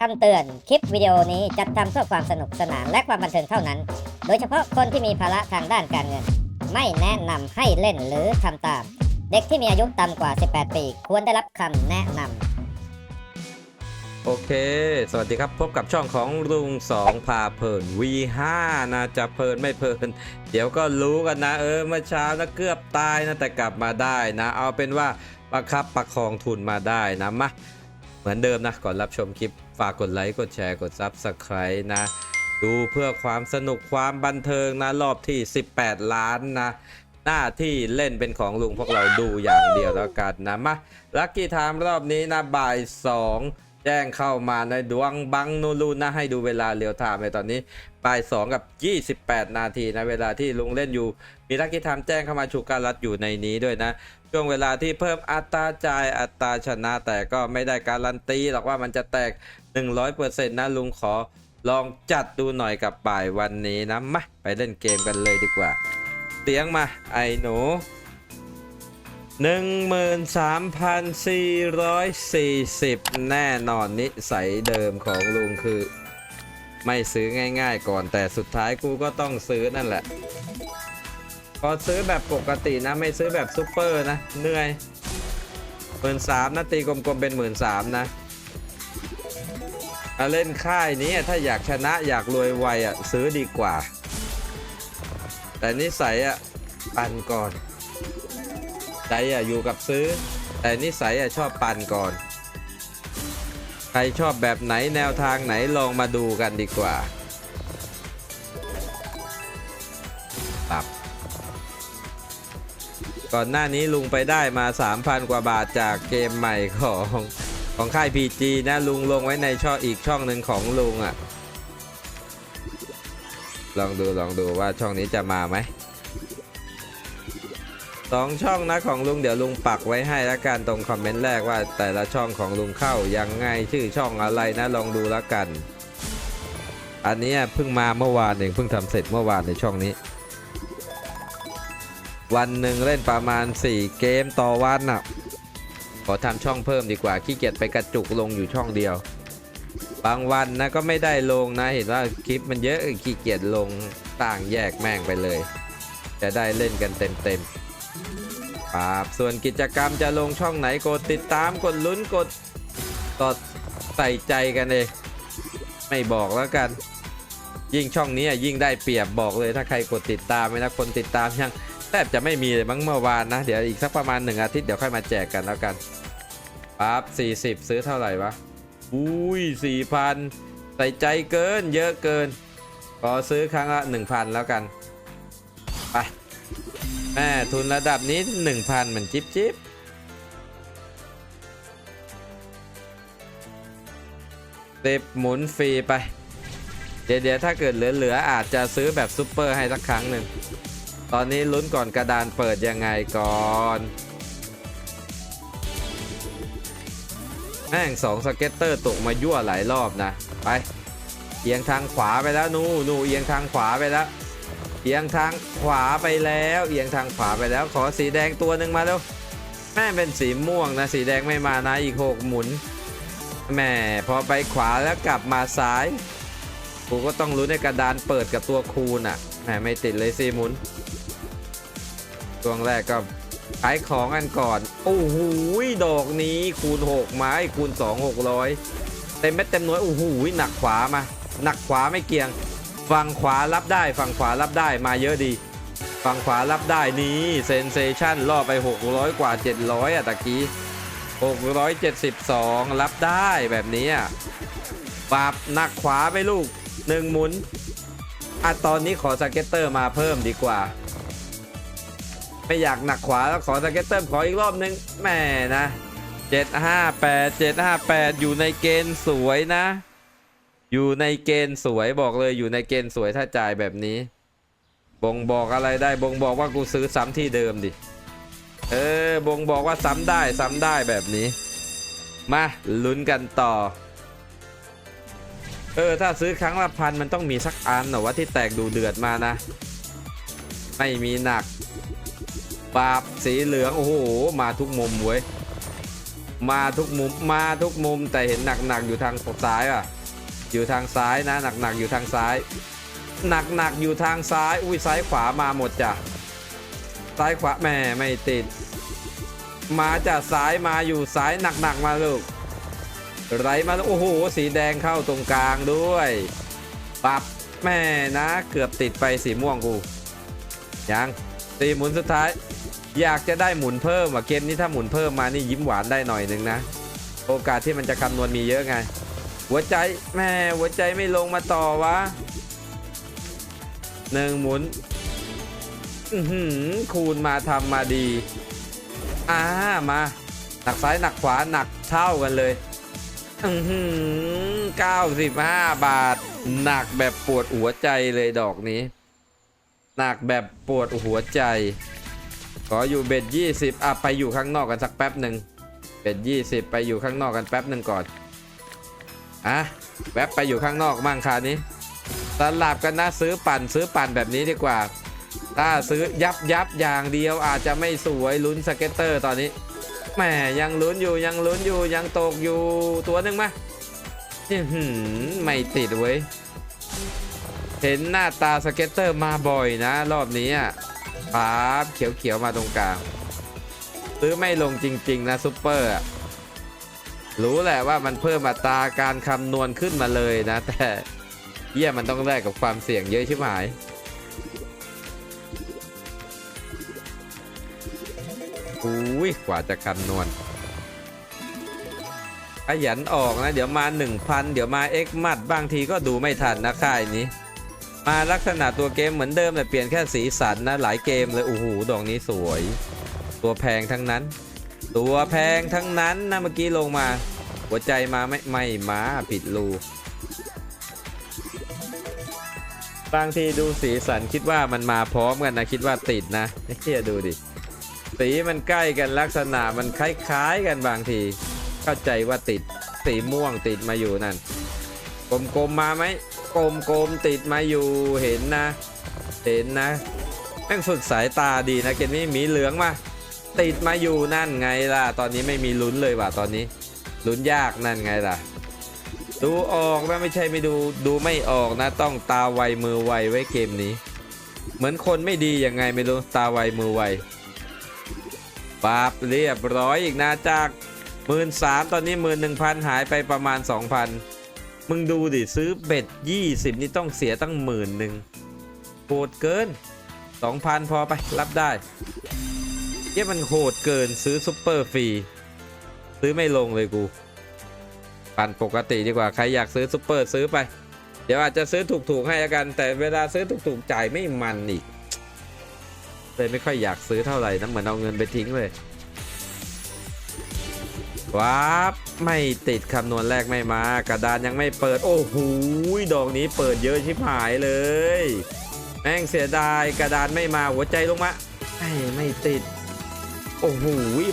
คำเตือน คลิปวิดีโอนี้จัดทำเพื่อความสนุกสนานและความบันเทิงเท่านั้น โดยเฉพาะคนที่มีภาระทางด้านการเงิน ไม่แนะนำให้เล่นหรือทำตาม เด็กที่มีอายุต่ำกว่า 18 ปี ควรได้รับคำแนะนำโอเค สวัสดีครับพบกับช่องของลุงสองพาเพลิน V5 นะจะเพลินไม่เพลิน เดี๋ยวก็รู้กันนะ เออเมื่อเช้านะเกือบตายนะแต่กลับมาได้นะ เอาเป็นว่าประคับประคองทุนมาได้นะมา เหมือนเดิมนะ ก่อนรับชมคลิป ฝากกดไลค์ กดแชร์ กด Subscribe นะ ดูเพื่อความสนุกความบันเทิงนะ รอบที่ 18 ล้านนะ หน้าที่เล่นเป็นของลุงพวกเราดูอย่างเดียวแล้วกันนะ มาลัคกี้ไทม์รอบนี้นะ บ่าย 2 แจ้งเข้ามาในดวงบังนูรูนะ ให้ดูเวลาเรียวไทม์ในตอนนี้ บ่าย2กับ 28 นาทีนะเวลาที่ลุงเล่นอยู่ มีลัคกี้ไทม์แจ้งเข้ามาชูการัดอยู่ในนี้ด้วยนะ ช่วงเวลาที่เพิ่มอัตราจ่ายอัตราชนะ แต่ก็ไม่ได้การันตีหรอกว่ามันจะแตก 100%นะลุงขอลองจัดดูหน่อยกับบ่ายวันนี้นะมาไปเล่นเกมกันเลยดีกว่าเสียงมาไอ้หนู 13,440 แน่นอนนิสัยเดิมของลุงคือ ไม่ซื้อง่าย ๆ ก่อน แต่สุดท้ายกูก็ต้องซื้อนั่นแหละ พอซื้อแบบปกตินะ ไม่ซื้อแบบซูเปอร์นะ เหนื่อยหมื่นสามนะตีกลมๆเป็นหมื่นสามนะเล่นค่ายนี้ถ้าอยากชนะอยากรวยไวอะซื้อดีกว่า แต่นิสัยอะปั่นก่อนใจอะอยู่กับซื้อ แต่นิสัยอะชอบปั่นก่อน ครชอบแบบไหนแนวทางไหนลองมาดูกันดีกว่าปรับก่อนหน้านี้ลุงไปได้มา 3,000 กว่าบาทจากเกมใหม่ของของค่าย PG นะลุงลงไว้ในช่องอีกช่องหนึ่งของลุงอะ่ะ ลองดูลองดูว่าช่องนี้จะมาไหม สองช่องนะของลุงเดี๋ยวลุงปักไว้ให้แล้วกันตรงคอมเมนต์แรกว่าแต่ละช่องของลุงเข้ายังไงชื่อช่องอะไรนะลองดูแล้วกัน อันนี้เพิ่งมาเมื่อวานเองเพิ่งทำเสร็จเมื่อวานในช่องนี้ วันหนึ่งเล่นประมาณ 4 เกมต่อวันน่ะขอทำช่องเพิ่มดีกว่าขี้เกียจไปกระจุกลงอยู่ช่องเดียว บางวันนะก็ไม่ได้ลงนะเห็นว่าคลิปมันเยอะขี้เกียจลงต่างแยกแม่งไปเลย จะได้เล่นกันเต็มๆ ครับ ส่วนกิจกรรมจะลงช่องไหนกดติดตามกดลุ้นกดกดใส่ใจกันเองไม่บอกแล้วกัน ยิ่งช่องนี้ยิ่งได้เปรียบบอกเลยถ้าใครกดติดตามไม่นะคนติดตามยังแทบจะไม่มีเลยมั้งเมื่อวานนะ เดี๋ยวอีกสักประมาณหนึ่งอาทิตย์เดี๋ยวค่อยมาแจกกันแล้วกันปั๊บ40 ซื้อเท่าไหร่วะอุ้ย4,000 ใส่ใจเกินเยอะเกินขอซื้อครั้งละ1,000 แล้วกัน แม่ทุนระดับนี้ 1,000เหมือนจิ๊บจิ๊บเต็บหมุนฟรีไปเดี๋ยวเดี๋ยวถ้าเกิดเหลือๆอาจจะซื้อแบบซุปเปอร์ให้สักครั้งหนึ่ง ตอนนี้ลุ้นก่อนกระดานเปิดยังไงก่อนแม่งสองสเก็ตเตอร์ตกมายั่วหลายรอบนะ ไป เอียงทางขวาไปแล้ว นูนูเอียงทางขวาไปแล้ว เอียงทางขวาไปแล้ว เอียงทางขวาไปแล้วขอสีแดงตัวหนึ่งมาแล้วแม่เป็นสีม่วงนะสีแดงไม่มานะอีกหกหมุนแหม่พอไปขวาแล้วกลับมาซ้ายกูก็ต้องรู้ในกระดานเปิดกับตัวคูณอะแหมไม่ติดเลยสิหมุนช่วงแรกก็ขายของกันก่อนโอ้โหดอกนี้คูณ6ไม้คูณ2 600เต็มเม็ดเต็มหน่วยโอ้โหหนักขวามา หนักขวาไม่เกี่ยง ฝั่งขวารับได้ฝั่งขวารับได้มาเยอะดี ฝั่งขวารับได้นี่เซนเซชันล่อไป 600 กว่า 700อะตะกี้ 672 รับได้แบบนี้อะปรับหนักขวาไปลูกหนึ่งหมุนอะตอนนี้ขอสเก็ตเตอร์มาเพิ่มดีกว่า ไม่อยากหนักขวาแล้วขอสเก็ตเตอร์ขออีกรอบนึงแม่นะ758 758 อยู่ในเกณฑ์สวยนะ อยู่ในเกณฑ์สวยบอกเลยอยู่ในเกณฑ์สวยถ้าจ่ายแบบนี้ บ่งบอกอะไรได้บ่งบอกว่ากูซื้อซ้ำที่เดิมดิ เออบ่งบอกว่าซ้ำได้ซ้ำได้แบบนี้ มาลุ้นกันต่อ เออถ้าซื้อครั้งละพันมันต้องมีสักอันหรอว่าที่แตกดูเดือดมานะ ไม่มีหนักปาบสีเหลืองโอ้โหมาทุกมุมเว้ยมาทุกมุมมาทุกมุมแต่เห็นหนักๆอยู่ทางซ้ายอะ อยู่ทางซ้ายนะหนักๆอยู่ทางซ้าย หนักๆอยู่ทางซ้าย อุ้ยซ้ายขวามาหมดจ้ะซ้ายขวาแม่ไม่ติด มาจากซ้ายมาอยู่ซ้ายหนักๆมาลูกไรมาโอ้โหสีแดงเข้าตรงกลางด้วยปับแม่นะเกือบติดไปสีม่วงกูยังตีหมุนสุดท้าย อยากจะได้หมุนเพิ่มอะเกมนี้ถ้าหมุนเพิ่มมานี่ยิ้มหวานได้หน่อยหนึ่งนะ โอกาสที่มันจะคำนวณมีเยอะไง หัวใจแม่หัวใจไม่ลงมาต่อวะหนึ่งหมุนคูณมาทำมาดี อ่ามาหนักซ้ายหนักขวาหนักเท่ากันเลยอือหือ95บาท หนักแบบปวดหัวใจเลยดอกนี้ หนักแบบปวดหัวใจ ขออยู่เบ็ด20อะไปอยู่ข้างนอกกันสักแป๊บหนึ่งเบ็ด20ไปอยู่ข้างนอกกันแป๊บหนึ่งก่อน อะแวบไปอยู่ข้างนอกมั่งคราวนี้สลับกันนะซื้อปั่นซื้อปั่นแบบนี้ดีกว่า ถ้าซื้อยับยับอย่างเดียวอาจจะไม่สวยลุ้นสเก็ตเตอร์ตอนนี้แหมยังลุ้นอยู่ยังลุ้นอยู่ยังตกอยู่ตัวหนึ่งไหมไม่ติดเว้ยเห็นหน้าตาสเก็ตเตอร์มาบ่อยนะ รอบนี้อะปั๊บเขียวๆมาตรงกลางซื้อไม่ลงจริง ๆ นะซุปเปอร์อะ รู้แหละว่ามันเพิ่มอัตราการคำนวณขึ้นมาเลยนะ แต่เยี่ยมันต้องแลกกับความเสี่ยงเยอะใช่ไหมอุ้ยกว่าจะคำนวณขยันออกนะ เดี๋ยวมา 1,000 เดี๋ยวมา X มัดบางทีก็ดูไม่ทันนะค่ายนี้ มาลักษณะตัวเกมเหมือนเดิมแต่เปลี่ยนแค่สีสันนะ หลายเกมเลยโอ้โหดอกนี้สวย ตัวแพงทั้งนั้น ตัวแพงทั้งนั้นนะเมื่อกี้ลงมา หัวใจมาไม่ไม่มาผิดรูบางทีดูสีสันคิดว่ามันมาพร้อมกันนะคิดว่าติดนะเฮียดูดิ สีมันใกล้กันลักษณะมันคล้ายๆกันบางที เข้าใจว่าติดสีม่วงติดมาอยู่นั่นกลมๆมาไหมกลมๆติดมาอยู่เห็นนะ เห็นนะแม่งฝึกสายตาดีนะเกมนี้มีเหลืองมา ติดมาอยู่นั่นไงล่ะ ตอนนี้ไม่มีลุ้นเลยว่ะตอนนี้ ลุ้นยากนั่นไงล่ะ ดูออกนะไม่ใช่ไม่ดูดูไม่ออกนะ ต้องตาไวมือไวไว้เกมนี้ เหมือนคนไม่ดียังไงไม่รู้ตาไวมือไวปาบเรียบร้อยอีกนะจากหมื่นสามตอนนี้หมื่นหนึ่งพันหายไปประมาณสองพันมึงดูดิซื้อเบ็ดยี่สิบนี่ต้องเสียตั้งหมื่นหนึ่งโหดเกินสองพันพอไปรับได้ เยี่ยมันโหดเกินซื้อซุปเปอร์ฟรี ซื้อไม่ลงเลยกู ปั่นปกติดีกว่าใครอยากซื้อซุปเปอร์ซื้อไป เดี๋ยวอาจจะซื้อถูกๆให้ละกัน แต่เวลาซื้อถูกๆจ่ายไม่มันอีกเลยไม่ค่อยอยากซื้อเท่าไหร่นะเหมือนเอาเงินไปทิ้งเลยว้าบไม่ติดคำนวณแรกไม่มา กระดานยังไม่เปิด โอ้โหดอกนี้เปิดเยอะชิบหายเลย แม่งเสียดายกระดานไม่มาหัวใจลงมาไอ้ไม่ติด โอ้โห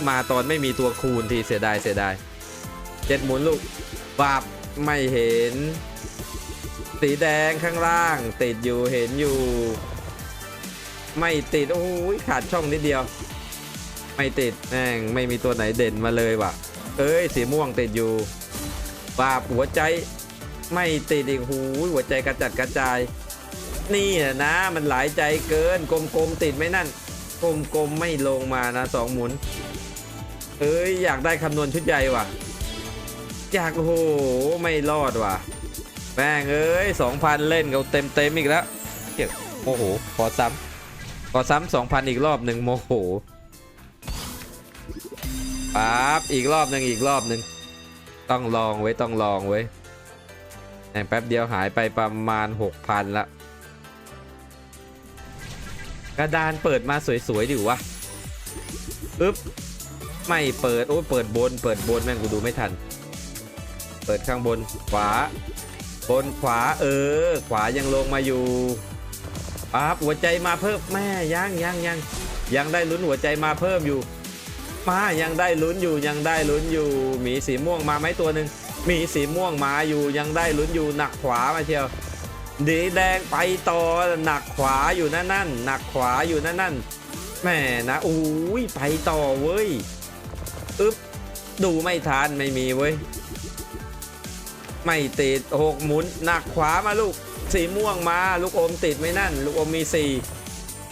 มาตอนไม่มีตัวคูณทีเสียดายเสียดายเจ็ดหมุนลูกบาบไม่เห็น สีแดงข้างล่าง ติดอยู่เห็นอยู่ ไม่ติด โอ้ยขาดช่องนิดเดียว ไม่ติดแม่งไม่มีตัวไหนเด่นมาเลยว่ะ เอ้ย สีม่วงติดอยู่บาบหัวใจไม่ติดอีกหูหัวใจกระจัดกระจาย นี่นะมันหลายใจเกินกลมๆติดไหมนั่น กลมๆไม่ลงมานะสองหมุน เอ้ยอยากได้คำนวณชุดใหญ่ว่ะ อยากโอ้โหไม่รอดว่ะ แม่งเอ้ยสองพันเล่นเขาเต็มเต็มอีกแล้วเจ็บโมโหขอซ้ำขอซ้ำสองพันอีกรอบหนึ่งโมโหปั๊บอีกรอบหนึ่งอีกรอบหนึ่งต้องลองไว้ต้องลองไว้แม่งแป๊บเดียวหายไปประมาณหกพันละ กระดานเปิดมาสวยๆดิวะปึ๊บไม่เปิดโอ้ยเปิดบน เปิดบนแม่งกูดูไม่ทัน เปิดข้างบนขวา บนขวาเออ ขวายังลงมาอยู่ปั๊บหัวใจมาเพิ่มแม่ยังยังยังยังได้ลุ้นหัวใจมาเพิ่มอยู่ มายังได้ลุ้นอยู่ยังได้ลุ้นอยู่หมีสีม่วงมาไหมตัวหนึ่งหมีสีม่วงมาอยู่ยังได้ลุ้นอยู่หนักขวามาเชียว ดีแดงไปต่อหนักขวาอยู่นั่นนั่นหนักขวาอยู่นั่นนั่นแม่นะโอ้ยไปต่อเว้ยอึ๊บดูไม่ทันไม่มีเว้ยไม่ติดหกหมุนหนักขวามาลูกสีม่วงมาลูกอมติดไหมนั่น ลูกอมมีสี่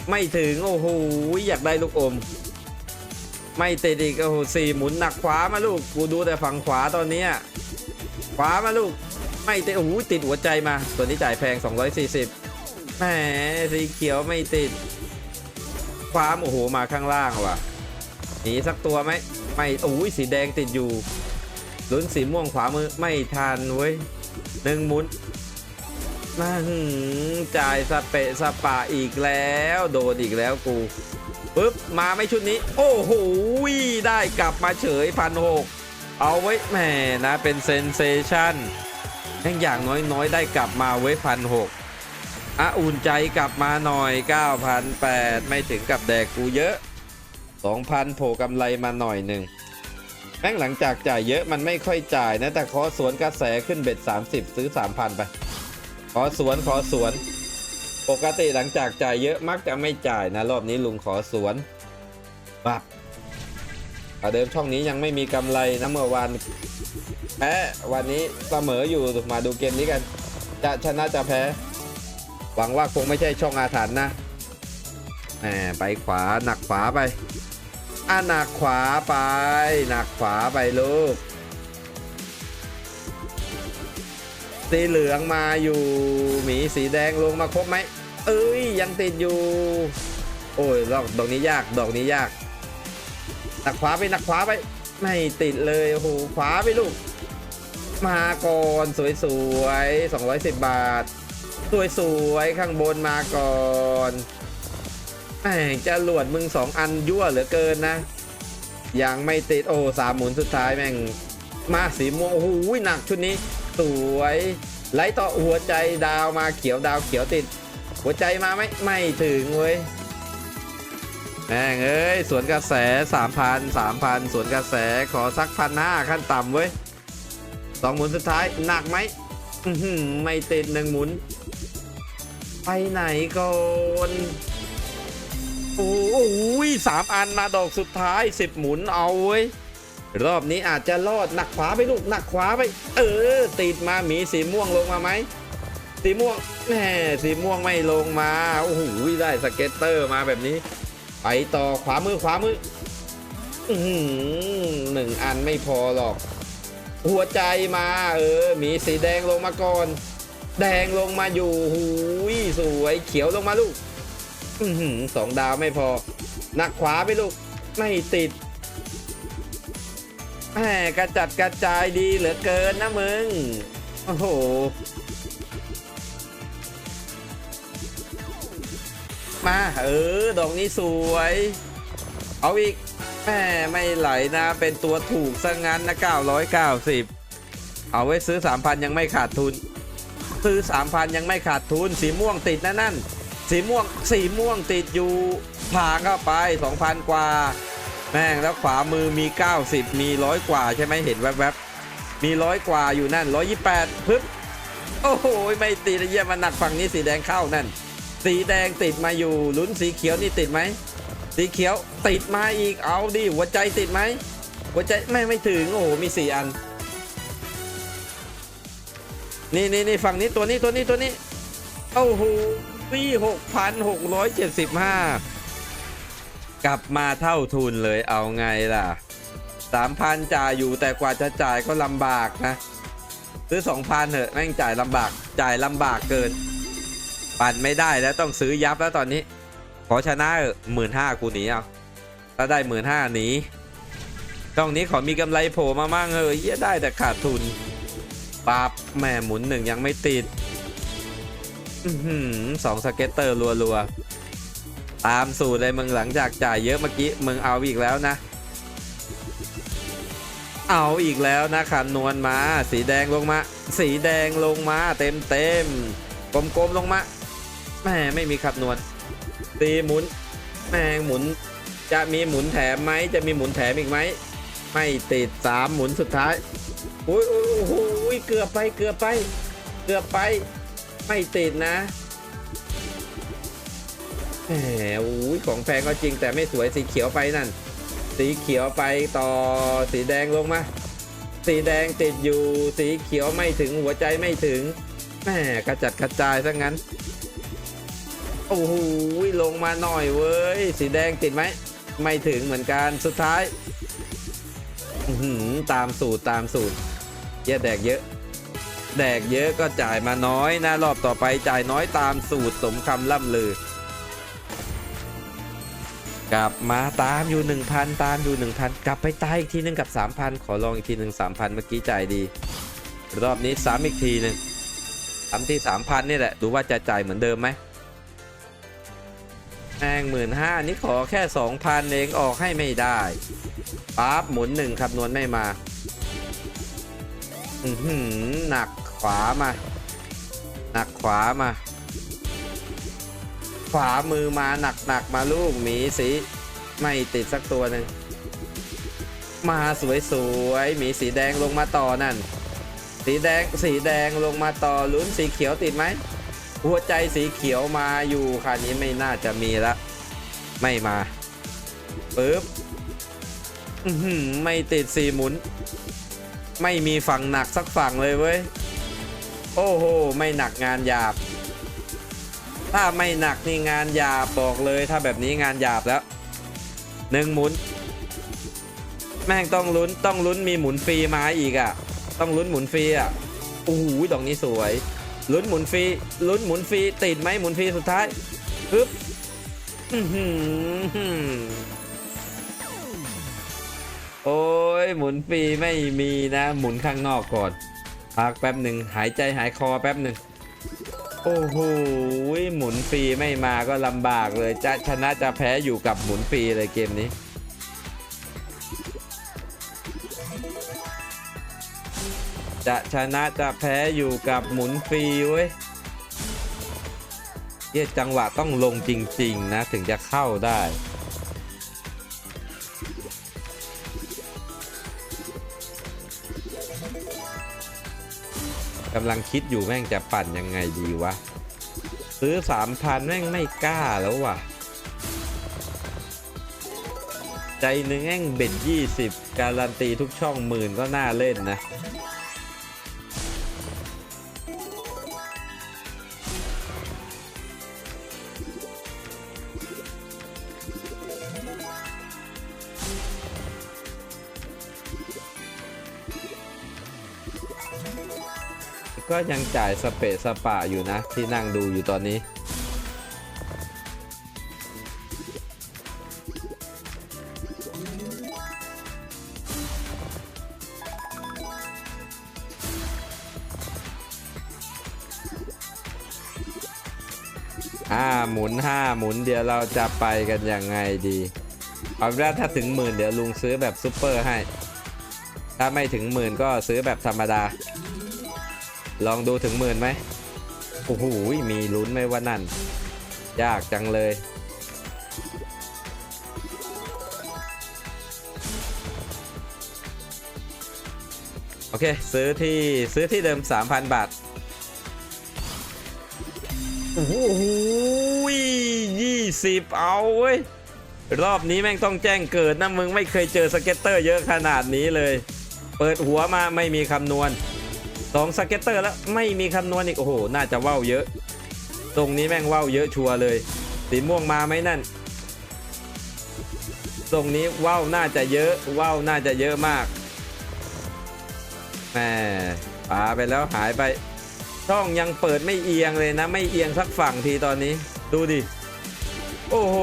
ไม่ถึงโอ้โหอยากได้ลูกอม ไม่ติดอีกโอ้โหสี่หมุนหนักขวามาลูกกูดูแต่ฝั่งขวาตอนนี้ขวามาลูก ไม่ติดโอ้โหติดหัวใจมา ตัวนี้จ่ายแพง 240แหมสีเขียวไม่ติด ความโอ้โหมาข้างล่างว่ะหนีสักตัวไหมไม่โอ้ยสีแดงติดอยู่ลุ้นสีม่วงขวามือไม่ทันเว้ยหนึ่งหมุนมาหืมจ่ายสเปะสปะอีกแล้ว โดนอีกแล้วกูปึ๊บมาไม่ชุดนี้ โอ้โหได้กลับมาเฉยพันหกเอาไว้แหมนะเป็นเซนเซชัน แม่งอย่างน้อยๆ ได้กลับมาไว้พันหกอะอุ่นใจกลับมาหน่อย 9,008 ไม่ถึงกับแดกกูเยอะ 2,000 โผล่กำไรมาหน่อยหนึ่งแม่งหลังจากจ่ายเยอะมันไม่ค่อยจ่ายนะ แต่ขอสวนกระแสขึ้นเบ็ด 30 ซื้อ 3,000 ไป ขอสวนขอสวน ปกติหลังจากจ่ายเยอะมักจะไม่จ่ายนะ รอบนี้ลุงขอสวนปับประเดิมช่องนี้ยังไม่มีกำไรนะเมื่อวาน แพ้วันนี้เสมออยู่มาดูเกมนี้กัน จะชนะจะแพ้ หวังว่าคงไม่ใช่ช่องอาถรรพ์นะแหมไปขวาหนักขวาไปอะหนักขวาไป หนักขวาไปลูกสีเหลืองมาอยู่ หมีสีแดงลงมาครบไหมเอ้ยยังติดอยู่ โอ้ยดอกดอกนี้ยากดอกนี้ยากหนักขวาไปหนักขวาไป ไม่ติดเลยโอ้โหขวาไปลูก มาก่อนสวยๆ 210 บาท สวยๆ ข้างบนมาก่อนแหมจะหลวดมึงสองอันยั่วเหลือเกินนะ ยังไม่ติดโอ้สามหมุนสุดท้ายแม่ง มาสีม่วงโอ้โหหนักชุดนี้ สวยไหลต่อหัวใจดาวมาเขียวดาวเขียวติด หัวใจมาไหมไม่ถึงเว้ย แม่งเอ้ยสวนกระแส3,000 3,000สวนกระแสขอสักพันห้าขั้นต่ำเว้ยสองหมุนสุดท้ายหนักไหมไม่ติดหนึ่งหมุน ไปไหนก่อนโอ้โหสามอันมาดอกสุดท้ายสิบหมุนเอาเว้ยรอบนี้อาจจะรอดหนักขวาไปลูกหนักขวาไป เออ ติดมาหมีสีม่วงลงมาไหมสีม่วงแหมสีม่วงไม่ลงมาโอ้โหได้สเก็ตเตอร์มาแบบนี้ ไปต่อขวามือขวามือหนึ่งอันไม่พอหรอก หัวใจมา เออ มีสีแดงลงมาก่อน แดงลงมาอยู่หูยสวยเขียวลงมาลูกสองดาวไม่พอ หนักขวาไปลูก ไม่ติดแหมกระจัดกระจายดีเหลือเกินนะมึง โอ้โห มา เออ ดอกนี้สวย เอาอีกแหมไม่ไหลนะ เป็นตัวถูกซะงั้นนะ 990 เอาไว้ซื้อ 3,000 ยังไม่ขาดทุน ซื้อ 3,000 ยังไม่ขาดทุน สีม่วงติดนะนั่น สีม่วง สีม่วงติดอยู่ผ่าเข้าไป 2,000 กว่า แม่งแล้วขวามือมี 90 มีร้อยกว่าใช่ไหมเห็นแวบๆ มีร้อยกว่าอยู่นั่น 128 ปึ๊บ โอ้โห ไม่ติดเยี่ยมมันหนักฝั่งนี้สีแดงเข้านั่น สีแดงติดมาอยู่ลุ้นสีเขียวนี่ติดไหมสีเขียวติดมาอีกเอาดิหัวใจติดไหมหัวใจไม่ไม่ถึงโอ้โหมีสี่อัน นี่นี่นี่ฝั่งนี้ตัวนี้ตัวนี้ตัวนี้โอ้โหพี่หกพันหกร้อยเจ็ดสิบห้ากลับมาเท่าทุนเลยเอาไงล่ะสามพันจ่ายอยู่แต่กว่าจะจ่ายก็ลำบากนะ ซื้อสองพันเถอะแม่งจ่ายลำบากจ่ายลำบากเกิน ปั่นไม่ได้แล้วต้องซื้อยับแล้วตอนนี้ ขอชนะหมื่นห้ากูหนีเอาถ้าได้หมื่นห้าหนีช่องนี้ขอมีกำไรโผล่มามั่งเออเหี้ยได้แต่ขาดทุนปั๊บแม่หมุนหนึ่งยังไม่ติดอื้อหือสองสเก็ตเตอร์รัวๆ ตามสูตรเลยมึงหลังจากจ่ายเยอะเมื่อกี้มึงเอาอีกแล้วนะ เอาอีกแล้วนะคำนวณมา สีแดงลงมา สีแดงลงมาเต็มเต็มกลมๆลงมา แม่ไม่มีขับนวณตีหมุน แม่งหมุน จะมีหมุนแถมไหมจะมีหมุนแถมอีกไหมไม่ติดสามหมุนสุดท้ายโอ้ยโอ้ยโอ้โหเกือบไปเกือบไป เกือบไป ไม่ติดนะแหมอุ้ยของแพงก็จริงแต่ไม่สวยสีเขียวไปนั่น สีเขียวไปต่อสีแดงลงมา สีแดงติดอยู่ สีเขียวไม่ถึงหัวใจไม่ถึงแหมกระจัดกระจายซะงั้น โอ้โหลงมาหน่อยเว้ย สีแดงติดไหม ไม่ถึงเหมือนกันสุดท้ายตามสูตรตามสูตรเยอะแดกเยอะ แดกเยอะก็จ่ายมาน้อยนะรอบต่อไปจ่ายน้อยตามสูตรสมคำล่ำลือกลับมาตามอยู่ 1,000 ตามอยู่ 1,000 กลับไปตายอีกทีหนึงกับ 3,000 ขอลองอีกทีหนึ่ง3,000 เมื่อกี้จ่ายดี รอบนี้ซ้ำอีกทีหนึ่งซ้ำที่ 3,000 นี่แหละ ดูว่าจะจ่ายเหมือนเดิมไหม แม่งหมื่นห้านี่ขอแค่2,000เองออกให้ไม่ได้ปั๊บหมุนหนึ่งคำนวณไม่มา อือหือหนักขวามา หนักขวามา ขวามือมาหนักหนักมาลูกหมีสีไม่ติดสักตัวหนึ่งมาสวยสวยๆหมีสีแดงลงมาต่อนั่น สีแดงสีแดงลงมาต่อลุ้นสีเขียวติดไหม หัวใจสีเขียวมาอยู่ค่ะนี้ไม่น่าจะมีละไม่มาปึ๊บไม่ติดสีหมุน ไม่มีฝั่งหนักสักฝั่งเลยเว้ย โอ้โห ไม่หนักงานหยาบ ถ้าไม่หนักนี่งานหยาบบอกเลย ถ้าแบบนี้งานหยาบแล้วหนึ่งหมุน แม่งต้องลุ้นต้องลุ้นมีหมุนฟรีมาอีกอะ ต้องลุ้นหมุนฟรีอะโอ้โหดอกนี้สวย ลุ้นหมุนฟรีลุ้นหมุนฟรีติดไหมหมุนฟรีสุดท้ายปึ๊บโอ้ยหมุนฟรีไม่มีนะ หมุนข้างนอกก่อนพักแป๊บหนึ่งหายใจหายคอแป๊บหนึ่งโอ้โหหมุนฟรีไม่มาก็ลำบากเลยจะชนะจะแพ้อยู่กับหมุนฟรีเลยเกมนี้ จะชนะจะแพ้อยู่กับหมุนฟรีเว้ยเยี่ยจังหวะต้องลงจริง ๆ นะ ถึงจะเข้าได้ กำลังคิดอยู่แม่งจะปั่นยังไงดีวะ ซื้อสามพันแม่งไม่กล้าแล้วว่ะ ใจหนึ่งแม่งเบ็ดยี่สิบการันตีทุกช่องหมื่นก็น่าเล่นนะ ก็ยังจ่ายสเปะสปะอยู่นะ ที่นั่งดูอยู่ตอนนี้ อ่าหมุนห้าหมุนเดี๋ยวเราจะไปกันยังไงดี เอาเป็นว่าถ้าถึงหมื่นเดี๋ยวลุงซื้อแบบซุปเปอร์ให้ ถ้าไม่ถึงหมื่นก็ซื้อแบบธรรมดา ลองดูถึงหมื่นไหมโอ้โหมีลุ้นไหมว่านั่น ยากจังเลย โอเค ซื้อที่ซื้อที่เดิม 3,000 บาท โอ้โหยี่สิบเอาเว้ย รอบนี้แม่งต้องแจ้งเกิดนะมึงไม่เคยเจอสเก็ตเตอร์เยอะขนาดนี้เลย เปิดหัวมาไม่มีคำนวณ สองสเก็ตเตอร์แล้วไม่มีคำนวณอีก โอ้โห น่าจะว่าวเยอะ ตรงนี้แม่งว่าวเยอะชัวร์เลย สีม่วงมาไหมนั่น ตรงนี้ว่าวน่าจะเยอะว่าวน่าจะเยอะมากแหมปาไปแล้วหายไปช่องยังเปิดไม่เอียงเลยนะ ไม่เอียงสักฝั่งทีตอนนี้ ดูดิ โอ้โห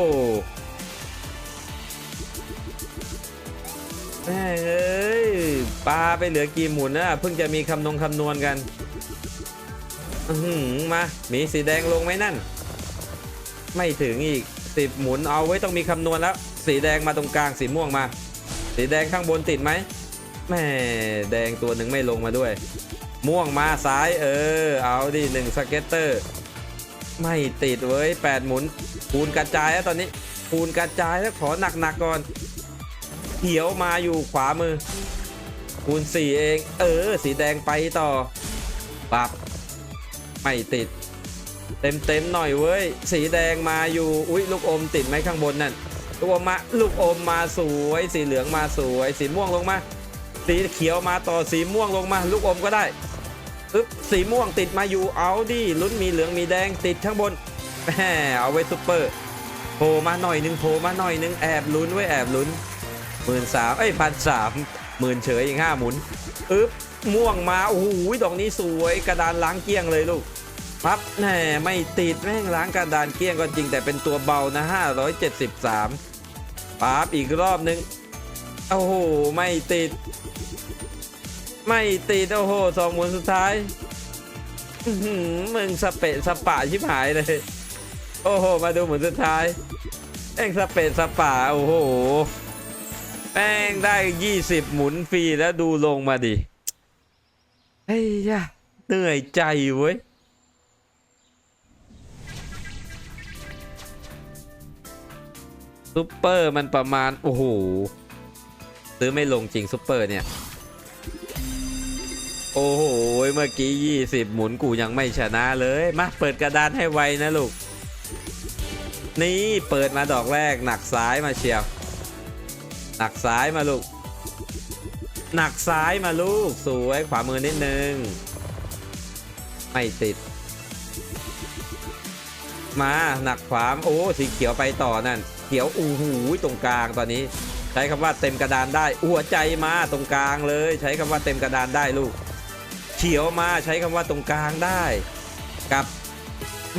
เอ้ยปลาไปเหลือกี่หมุนนะเพิ่งจะมีคำนงคำนวณกันมาหมีสีแดงลงไหมนั่น ไม่ถึงอีกสิบหมุนเอาไว้ต้องมีคำนวณแล้ว สีแดงมาตรงกลางสีม่วงมา สีแดงข้างบนติดไหมแม่แดงตัวหนึ่งไม่ลงมาด้วย ม่วงมาซ้ายเออ เอาดิหนึ่งสเก็ตเตอร์ ไม่ติดเว้ยแปดหมุนคูณกระจายแล้วตอนนี้คูณกระจายแล้วขอหนักๆก่อน เขียวมาอยู่ขวามือ คูณ4เอง เออ สีแดงไปต่อปับไม่ติด เต็มเต็มหน่อยเว้ย สีแดงมาอยู่ อุ้ยลูกอมติดไหมข้างบนนั่นลูกอมมาลูกอมมาสวย สีเหลืองมาสวย สีม่วงลงมา สีเขียวมาต่อสีม่วงลงมา ลูกอมก็ได้อึ๊บสีม่วงติดมาอยู่เอาดิลุ้นมีเหลืองมีแดงติดข้างบนแหมเอาไว้ซุปเปอร์โผล่มาหน่อยหนึงโผล่มาหน่อยหนึงแอบลุ้นไว้แอบลุ้น มื่นสามเอ้ยพันสามหมื่นเฉยอีกห้าหมุนอึ๊บม่วงมาโอ้โหดอกนี้สวยกระดานล้างเกี้ยงเลยลูกปั๊บแหมไม่ติดแม่งล้างกระดานเกี้ยงก็จริงแต่เป็นตัวเบานะ 573ปั๊บอีกรอบนึงโอ้โหไม่ติด ไม่ติดโอ้โหสองหมุนสุดท้ายมึงสเปะสปะชิบหายเลย โอ้โห มาดูหมุนสุดท้ายแม่งสเปะสปะโอ้โห แม่งได้20หมุนฟรีแล้วดูลงมาดิเฮ้ยยะเหนื่อยใจเว้ยซุปเปอร์มันประมาณ โอ้โห ซื้อไม่ลงจริงซุปเปอร์เนี่ย โอ้โห เมื่อกี้ 20 หมุนกูยังไม่ชนะเลย มาเปิดกระดานให้ไวนะลูก นี่เปิดมาดอกแรกหนักซ้ายมาเชียว หนักซ้ายมาลูก หนักซ้ายมาลูก สวยขวามือนิดนึง ไม่ติด มาหนักขวาโอ้สีเขียวไปต่อนั่น เขียวอู้หูตรงกลางตอนนี้ ใช้คำว่าเต็มกระดานได้หัวใจมาตรงกลางเลย ใช้คำว่าเต็มกระดานได้ลูก เขียวมาใช้คำว่าตรงกลางได้ กับ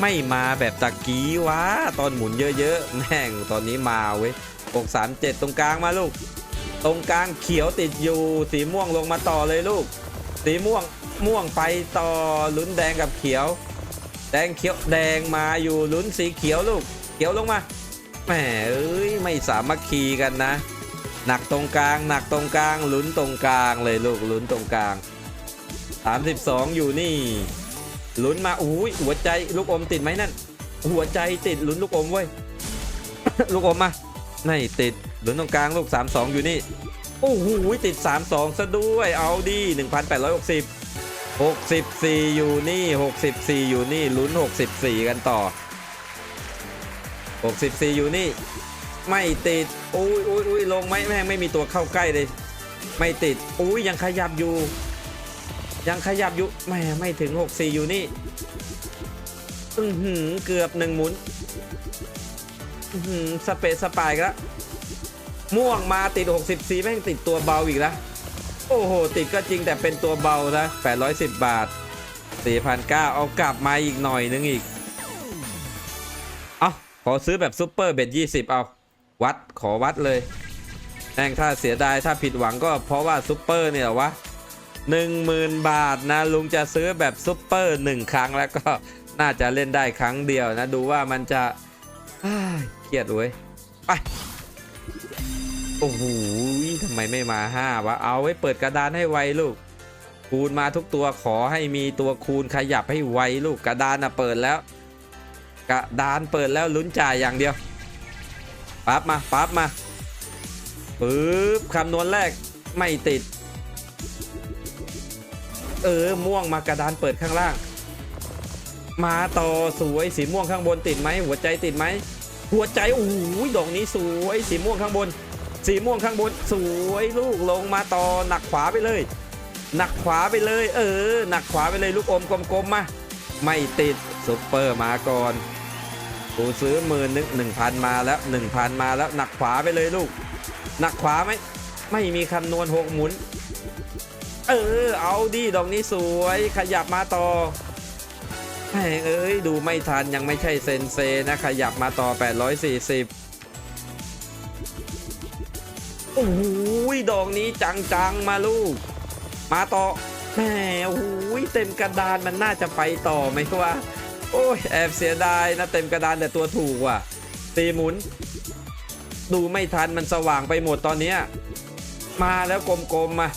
ไม่มาแบบตะกี้วะตอนหมุนเยอะๆแม่งตอนนี้มาเว้ย 6 3 7 ตรงกลางมาลูก ตรงกลางเขียวติดอยู่ สีม่วงลงมาต่อเลยลูก สีม่วงม่วงไปต่อลุ้นแดงกับเขียว แดงเขียวแดงมาอยู่ลุ้นสีเขียวลูก เขียวลงมาแหมเอ้ยไม่สามัคคีกันนะ หนักตรงกลาง หนักตรงกลางลุ้นตรงกลางเลยลูกลุ้นตรงกลาง 32 อยู่นี่ลุ้นมาอุ้ยหัวใจลูกอมติดไหมนั่นหัวใจติดลุ้นลูกอมเว้ย ลูกอมมา ไม่ติดลุ้นตรงกลางลูก 32 อยู่นี่ โอ้โหติด 32 ซะด้วยเอาดี 1860 64 อยู่นี่ 64 อยู่นี่ลุ้น 64 กันต่อ 64 อยู่นี่ ไม่ติดอุ้ยอุ้ยอุ้ยลงไหมแม่งไม่มีตัวเข้าใกล้เลย ไม่ติดอุ้ยยังขยับอยู่ ยังขยับอยู่แม่ไม่ถึง 64 อยู่นี่ อือหือเกือบหนึ่งหมุน สเปซสปายแล้วม่วงมาติด 64 แม่งติดตัวเบาอีกแล้วโอ้โห ติดก็จริงแต่เป็นตัวเบานะ810 บาท 4,900 เอากลับมาอีกหน่อยนึงอีก เอาขอซื้อแบบซุปเปอร์เบ็ด20 เอา วัดขอวัดเลยแม่งถ้าเสียดายถ้าผิดหวังก็เพราะว่าซุปเปอร์เนี่ยวะ10,000 บาทนะ ลุงจะซื้อแบบซุปเปอร์หนึ่งครั้งแล้วก็น่าจะเล่นได้ครั้งเดียวนะ ดูว่ามันจะ เครียดเว้ยไปโอ้โหทำไมไม่มาห้าวะเอาไว้เปิดกระดานให้ไวลูก คูณมาทุกตัวขอให้มีตัวคูณขยับให้ไวลูกกระดานน่ะเปิดแล้ว กระดานเปิดแล้วลุ้นจ่ายอย่างเดียวปั๊บมาปั๊บมาปึ๊บคำนวณแรกไม่ติด เออม่วงมากระดานเปิดข้างล่าง มาต่อสวยสีม่วงข้างบนติดไหมหัวใจติดไหมหัวใจโอ้โหดอกนี้สวยสีม่วงข้างบน สีม่วงข้างบน สวยลูกลงมาต่อหนักขวาไปเลย หนักขวาไปเลย เออ หนักขวาไปเลยลูกอมกลมๆมาไม่ติดซุปเปอร์มาก่อนกูซื้อหมื่นหนึ่งหนึ่งพันมาแล้วหนึ่งพันมาแล้วหนักขวาไปเลยลูก หนักขวาไหมไม่มีคำนวณหกหมุน เออ เอาดิดอกนี้สวยขยับมาต่อ เอ้ย ดูไม่ทันยังไม่ใช่เซนเซนะ ขยับมาต่อ 840 โอ้โหดอกนี้จัง ๆ มาลูก มาต่อแหมโอ้โหเต็มกระดานมันน่าจะไปต่อไหมวะโอ้ย แอบเสียดายนะ เต็มกระดานแต่ตัวถูกว่ะตีหมุน ดูไม่ทันมันสว่างไปหมดตอนเนี้ยมาแล้วกลมๆมา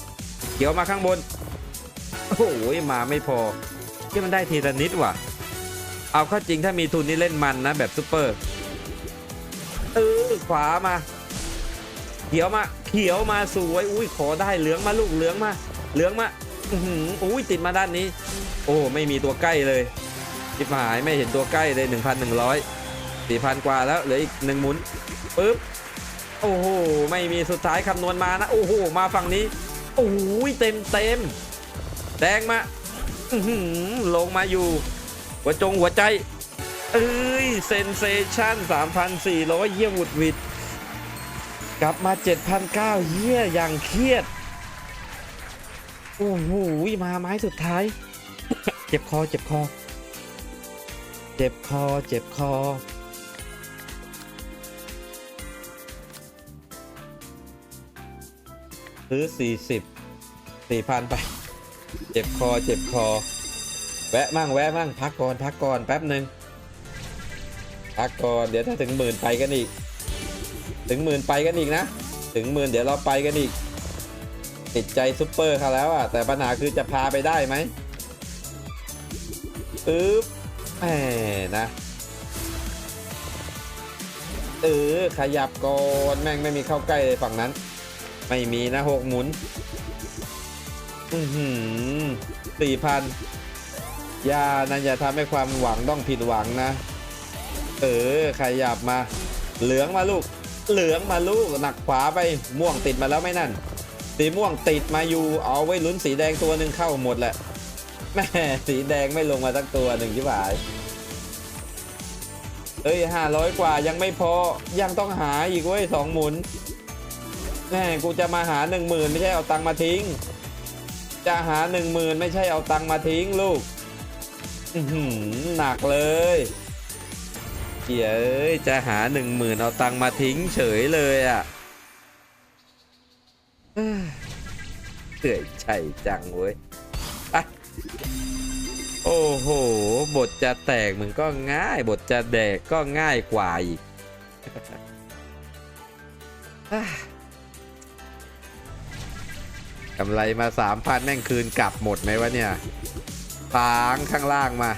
เขียวมาข้างบน โอ้โหมาไม่พอ ที่มันได้ทีละนิดว่ะ เอาเข้าจริงถ้ามีทุนนี่เล่นมันนะแบบซุปเปอร์เออขวามา เขียวมา เขียวมาสวย อุ้ยขอได้เหลืองมาลูกเหลืองมา เหลืองมาอืออุ้ยติดมาด้านนี้ โอ้ไม่มีตัวใกล้เลยจิบหายไม่เห็นตัวใกล้เลย 1,100 4,000 กว่าแล้วเหลืออีกหนึ่งหมุนปึ๊บโอ้โหไม่มีสุดท้ายคำนวณมานะ โอ้โหมาฝั่งนี้โอ้ยเต็มเต็มแดงมา ลงมาอยู่ หัวจงหัวใจ เอ้ยเซนเซชัน3,400 เยี่ยมหวุดวิดกลับมา 7,900 เยี่ยอย่างเครียด โอ้โหมาไม้สุดท้าย เจ็บคอเจ็บคอ เจ็บคอเจ็บคอซื้อ40 4,000 ไป เจ็บคอเจ็บคอ แวะมั่งแวะมั่งพักก่อนพักก่อนแป๊บหนึ่งพักก่อนเดี๋ยวถ้าถึงหมื่นไปกันอีก ถึงหมื่นไปกันอีกนะ ถึงหมื่นเดี๋ยวเราไปกันอีก ติดใจซุปเปอร์เขาแล้วอะแต่ปัญหาคือจะพาไปได้ไหมอึ๊บแหมนะเออขยับก่อนแม่งไม่มีเข้าใกล้เลยฝั่งนั้น ไม่มีนะหกหมุน สี่พันอย่านะอย่าทำให้ความหวังต้องผิดหวังนะ เออขยับมา เหลืองมาลูก เหลืองมาลูก หนักขวาไป ม่วงติดมาแล้วไม่นั่น สีม่วงติดมาอยู่ เอาไว้ลุ้นสีแดงตัวหนึ่งเข้าหมดแหละ แม่สีแดงไม่ลงมาสักตัวหนึ่งที่หายเอ้ยห้าร้อยกว่ายังไม่พอ ยังต้องหาอีกเว้ยสองหมุนแม่กูจะมาหาหนึ่งหมื่นไม่ใช่เอาตังค์มาทิ้ง จะหาหนึ่งหมื่นไม่ใช่เอาตังค์มาทิ้งลูกหนักเลยเอ้ยจะหาหนึ่งหมื่นเอาตังค์มาทิ้งเฉยเลยอะเสื่อยใจจังเว้ยอะโอ้โห บทจะแตกมึงก็ง่าย บทจะแดกก็ง่ายกว่าอีก กำไรมาสามพันแม่งคืนกลับหมดไหมวะเนี่ยฟางข้างล่างมา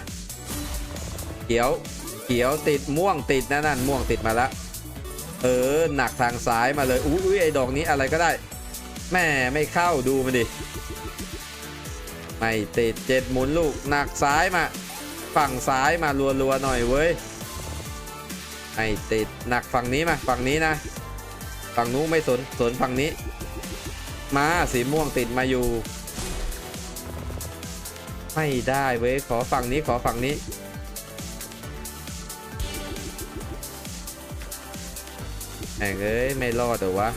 เขียว เขียวติดม่วงติดนะนั่นม่วงติดมาแล้ว เออ หนักทางซ้ายมาเลย อุ้ยไอ้ดอกนี้อะไรก็ได้ แม่ไม่เข้าดูมันดิ ไม่ติดเจ็ดหมุนลูก หนักซ้ายมา ฝั่งซ้ายมารัวๆหน่อยเว้ยไม่ติดหนักฝั่งนี้มาฝั่งนี้นะ ฝั่งนู้นไม่สนสนฝั่งนี้ มาสีม่วงติดมาอยู่ ไม่ได้เว้ยขอฝั่งนี้ขอฝั่งนี้แม่งเอ้ย ไม่รอดเหรอวะ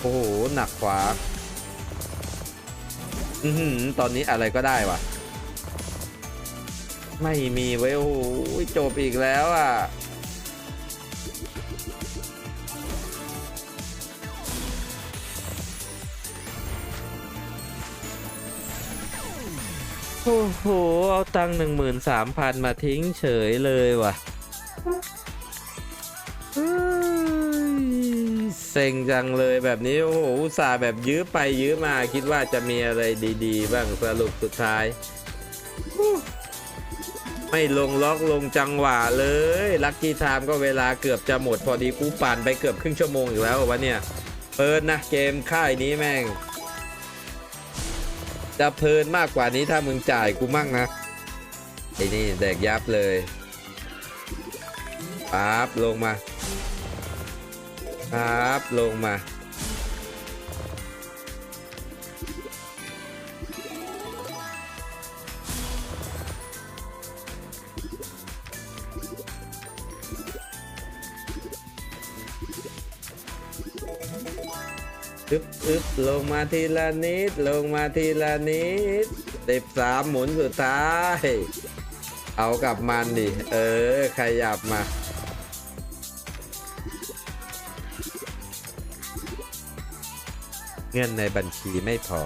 โอ้โห หนักขวา อือหือ ตอนนี้อะไรก็ได้วะไม่มีเว้ยโอ้โหจบอีกแล้วอะ โอ้โห เอาตังค์หนึ่งหมื่นสามพันมาทิ้งเฉยเลยว่ะเซ็งจังเลยแบบนี้ โอ้โหอุตส่าห์แบบยื้อไปยื้อมาคิดว่าจะมีอะไรดีๆ บ้างสรุปสุดท้าย ไม่ลงล็อกลงจังหวะเลย ลัคกี้ไทม์ก็เวลาเกือบจะหมดพอดีกูปั่นไปเกือบครึ่งชั่วโมงอีกแล้ววะเนี่ย เปิดนะเกมค่ายนี้แม่ง จะเพลินมากกว่านี้ถ้ามึงจ่ายกูมั่งนะไอ้นี่แดกยับเลยปั๊บลงมาปั๊บลงมา อึบอึบลงมาทีละนิด ลงมาทีละนิดสิบสามหมุนสุดท้าย เอากับมันดิ เออ ขยับมา เงินในบัญชีไม่พอ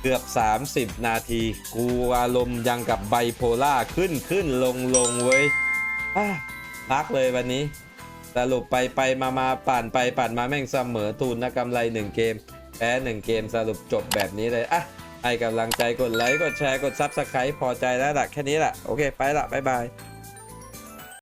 เกือบ 30 นาที กูอารมณ์ยังกับไบโพล่าขึ้นขึ้นลงลงเว้ยพักเลยวันนี้ สรุปไปไปมามาปั่นไปปั่นมาแม่งเสมอทุนนะกำไร 1 เกม แพ้1เกมสรุปจบแบบนี้เลย อะ ให้กำลังใจกดไลค์ กดแชร์ กดซับสไคร b ์พอใจแล้วละแค่นี้แหละโอเค ไปละบ๊ายบาย